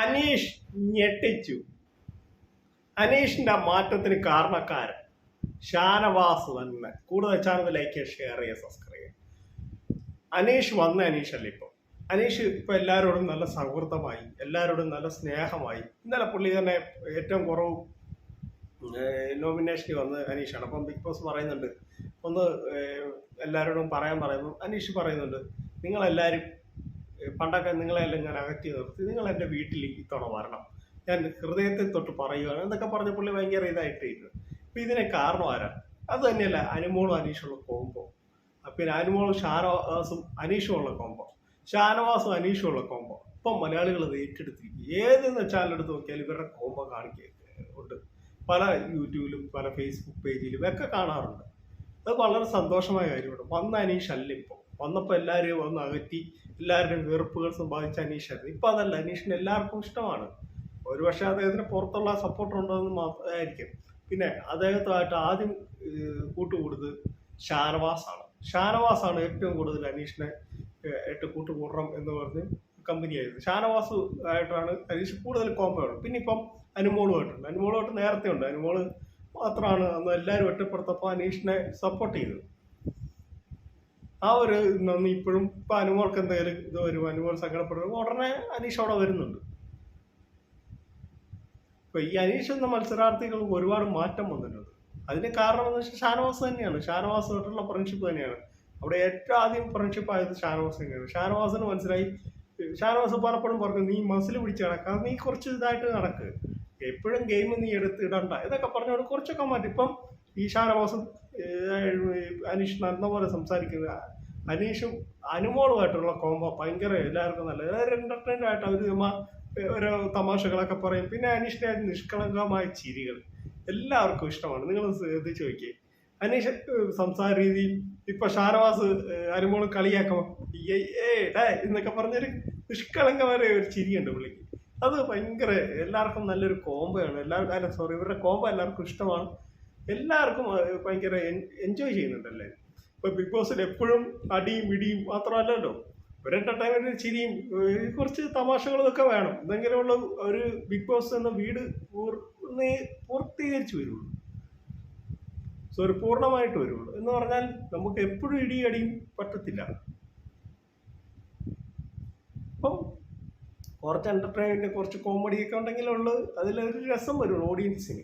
അനീഷ് ഞെട്ടിച്ചു. അനീഷിന്റെ മാറ്റത്തിന് കാരണക്കാരൻ ഷാനവാസ് തന്നെ. കൂടുതൽ ചാനൽ ലൈക്ക് ചെയ്യുക ഷെയർ ചെയ്യുക. സബ്സ്ക്രൈബ് ചെയ്യുക അനീഷ് വന്ന അനീഷ് അല്ല ഇപ്പൊ? അനീഷ് ഇപ്പൊ എല്ലാവരോടും നല്ല സൗഹൃദമായി എല്ലാവരോടും നല്ല സ്നേഹമായി. ഇന്നലെ പുള്ളി തന്നെ ഏറ്റവും കുറവ് നോമിനേഷനിൽ വന്ന് അനീഷാണ്. അപ്പം ബിഗ് ബോസ് പറയുന്നുണ്ട് ഒന്ന് എല്ലാവരോടും പറയാൻ പറയുന്നു. അനീഷ് പറയുന്നുണ്ട് നിങ്ങളെല്ലാവരും പണ്ടൊക്കെ നിങ്ങളെല്ലാം ഞാൻ അകറ്റി നിർത്തി. നിങ്ങൾ എന്റെ വീട്ടിൽ ഇത്തവണ വരണം. ഞാൻ ഹൃദയത്തിൽ തൊട്ട് പറയുകയാണ്. എന്നൊക്കെ പറഞ്ഞ പുള്ളി ഭയങ്കര ഇതായിട്ടിരുന്നു അപ്പം ഇതിനെ കാരണം ആരാ? അത് തന്നെയല്ല അനുമോളും അനീഷുള്ള കോമ്പോ പിന്നെ അനുമോളും ഷാനവാസും അനീഷും ഉള്ള കോമ്പോ ഷാനവാസും അനീഷും ഉള്ള കോമ്പോ ഇപ്പം മലയാളികൾ അത് ഏറ്റെടുത്തിരിക്കും. ഏതെന്ന് ചാനലെടുത്ത് നോക്കിയാലും ഇവരുടെ കോമ്പോ കാണിക്കുക ഉണ്ട്. പല യൂട്യൂബിലും പല ഫേസ്ബുക്ക് പേജിലും ഒക്കെ കാണാറുണ്ട്. അത് വളരെ സന്തോഷമായ കാര്യമാണ്. വന്ന അനീഷ് അല്ല ഇപ്പോൾ വന്നപ്പോൾ എല്ലാവരെയും വന്ന് അകറ്റി എല്ലാവരുടെയും വെറുപ്പുകൾ സമ്പാദിച്ച അനീഷായിരുന്നു ഇപ്പം അതല്ല അനീഷിന് എല്ലാവർക്കും ഇഷ്ടമാണ്. ഒരുപക്ഷെ അദ്ദേഹത്തിന് പുറത്തുള്ള സപ്പോർട്ട് ഉണ്ടോ എന്ന് മാത്രമായിരിക്കും പിന്നെ അദ്ദേഹത്തുമായിട്ട് ആദ്യം കൂട്ടുകൂടുന്നത് ഷാനവാസാണ്. ഷാനവാസാണ് ഏറ്റവും കൂടുതൽ അനീഷിനെ ഏറ്റവും കൂട്ടുകൂടണം എന്ന് പറഞ്ഞ് കമ്പനി ആയിരുന്നു ഷാനവാസ് ആയിട്ടാണ് അനീഷ് കൂടുതൽ കോമ്പോ പിന്നെ ഇപ്പം അനുമോളുമായിട്ടുണ്ട്. അനുമോളുമായിട്ട് നേരത്തെ ഉണ്ട് അനുമോൾ മാത്രമാണ് അന്ന് എല്ലാവരും ഒറ്റപ്പെടുത്തപ്പോൾ അനീഷിനെ സപ്പോർട്ട് ചെയ്തത്. ആ ഒരു നന്ദി ഇപ്പോഴും ഇപ്പം അനുമോൾക്ക് എന്തെങ്കിലും ഇത് വരും അനുമോൾ സങ്കടപ്പെടും ഉടനെ അനീഷ് അവിടെ വരുന്നുണ്ട്. ഇപ്പൊ ഈ അനീഷ് എന്ന മത്സരാർത്ഥികൾക്ക് ഒരുപാട് മാറ്റം വന്നിട്ടുണ്ട്. അതിന് കാരണം എന്ന് വെച്ചാൽ ഷാനവാസ് തന്നെയാണ്. ഷാനവാസുമായിട്ടുള്ള ഫ്രണ്ട്ഷിപ്പ് തന്നെയാണ്. അവിടെ ഏറ്റവും ആദ്യം ഫ്രണ്ട്ഷിപ്പ് ആയത് ഷാനവാസ് തന്നെയാണ്. ഷാനവാസിന് മനസ്സിലായി ഷാനവാസ് പലപ്പോഴും പറഞ്ഞു നീ മസിൽ പിടിച്ച് നടക്കാം നീ കുറച്ച് ഇതായിട്ട് നടക്ക്. എപ്പോഴും ഗെയിം നീ എടുത്ത് ഇടണ്ട. ഇതൊക്കെ പറഞ്ഞുകൊണ്ട് കുറച്ചൊക്കെ മാറ്റി ഇപ്പം ഈ ഷാനവാസും അനീഷ് നടന്ന പോലെ സംസാരിക്കുന്നത് അനീഷും അനുമോളുമായിട്ടുള്ള കോമ്പോ ഭയങ്കര എല്ലാവർക്കും നല്ല എല്ലാവരും എന്റർടൈൻഡ് ആയിട്ട് അവർ ഓരോ തമാശകളൊക്കെ പറയും. പിന്നെ അനീഷിന്റെ നിഷ്കളങ്കമായ ചിരികൾ എല്ലാവർക്കും ഇഷ്ടമാണ്. നിങ്ങൾ ശ്രദ്ധിച്ചു നോക്കിയേ. അനീഷ് സംസാര രീതി ഇപ്പൊ ഷാനവാസ് അനുമോളും കളിയാക്കും ഏയ് ഏയ് ഡേ എന്നൊക്കെ പറഞ്ഞൊരു നിഷ്കളങ്കമായ ഒരു ചിരിയുണ്ട് പുള്ളിക്ക്. അത് ഭയങ്കര എല്ലാവർക്കും നല്ലൊരു കോംബോയാണ് എല്ലാവർക്കും അല്ല സോറി ഇവരുടെ കോംബോ എല്ലാവർക്കും ഇഷ്ടമാണ്. എല്ലാവർക്കും ഭയങ്കര എൻജോയ് ചെയ്യുന്നുണ്ടല്ലേ? ഇപ്പൊ ബിഗ് ബോസിൽ എപ്പോഴും അടിയും ഇടിയും മാത്രമല്ലല്ലോ. ഒരു എന്റർടൈൻമെന്റിന് ചിരിയും കുറച്ച് തമാശകളും ഒക്കെ വേണം എന്തെങ്കിലുമുള്ള ഒരു ബിഗ് ബോസ് എന്ന വീട് പൂർത്തീകരിച്ചു വരുള്ളൂ. സോറി പൂർണമായിട്ട് വരുള്ളൂ. എന്ന് പറഞ്ഞാൽ നമുക്ക് എപ്പോഴും ഇടിയും അടിയും പറ്റത്തില്ല അപ്പം കുറച്ച് എന്റർടൈൻമെന്റ് കുറച്ച് കോമഡി ഒക്കെ ഉണ്ടെങ്കിലുള്ളൂ അതിലൊരു രസം വരുള്ളൂ ഓഡിയൻസിന്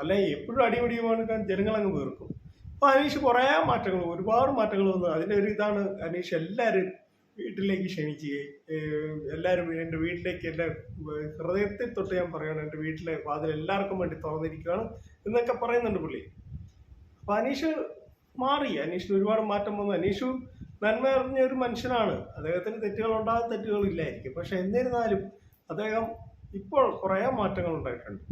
അല്ല? എപ്പോഴും അടിപൊളി പോകാൻ ജനങ്ങളങ്ങ് വീർക്കും. അപ്പോൾ അനീഷ് കുറേ മാറ്റങ്ങൾ ഒരുപാട് മാറ്റങ്ങൾ വന്നു. അതിന്റെ ഒരു ഇതാണ് അനീഷ് എല്ലാവരും വീട്ടിലേക്ക് ക്ഷണിക്കുകയും എല്ലാവരും എന്റെ വീട്ടിലേക്ക് എന്റെ ഹൃദയത്തിൽ തൊട്ട് ഞാൻ പറയുകയാണ് എന്റെ വീട്ടിലെ വാതിൽ എല്ലാവർക്കും വേണ്ടി തുറന്നിരിക്കുകയാണ് എന്നൊക്കെ പറയുന്നുണ്ട് പുള്ളി. അപ്പോൾ അനീഷ് മാറി. അനീഷിന് ഒരുപാട് മാറ്റം വന്നു. അനീഷു നന്മ അറിഞ്ഞ ഒരു മനുഷ്യനാണ്. അദ്ദേഹത്തിന് തെറ്റുകൾ ഉണ്ടാകും തെറ്റുകൾ ഇല്ലായിരിക്കും പക്ഷെ എന്നിരുന്നാലും അദ്ദേഹം ഇപ്പോൾ കുറേ മാറ്റങ്ങൾ ഉണ്ടായിട്ടുണ്ട്.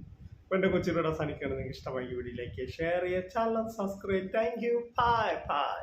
എന്റെ കൊച്ചിയുടെ അവസാനിക്കുകയാണ്. നിങ്ങൾക്ക് ഇഷ്ടമായി വീഡിയോയിലേക്ക് ഷെയർ ചെയ്യുക. Channel subscribe. Thank you bye bye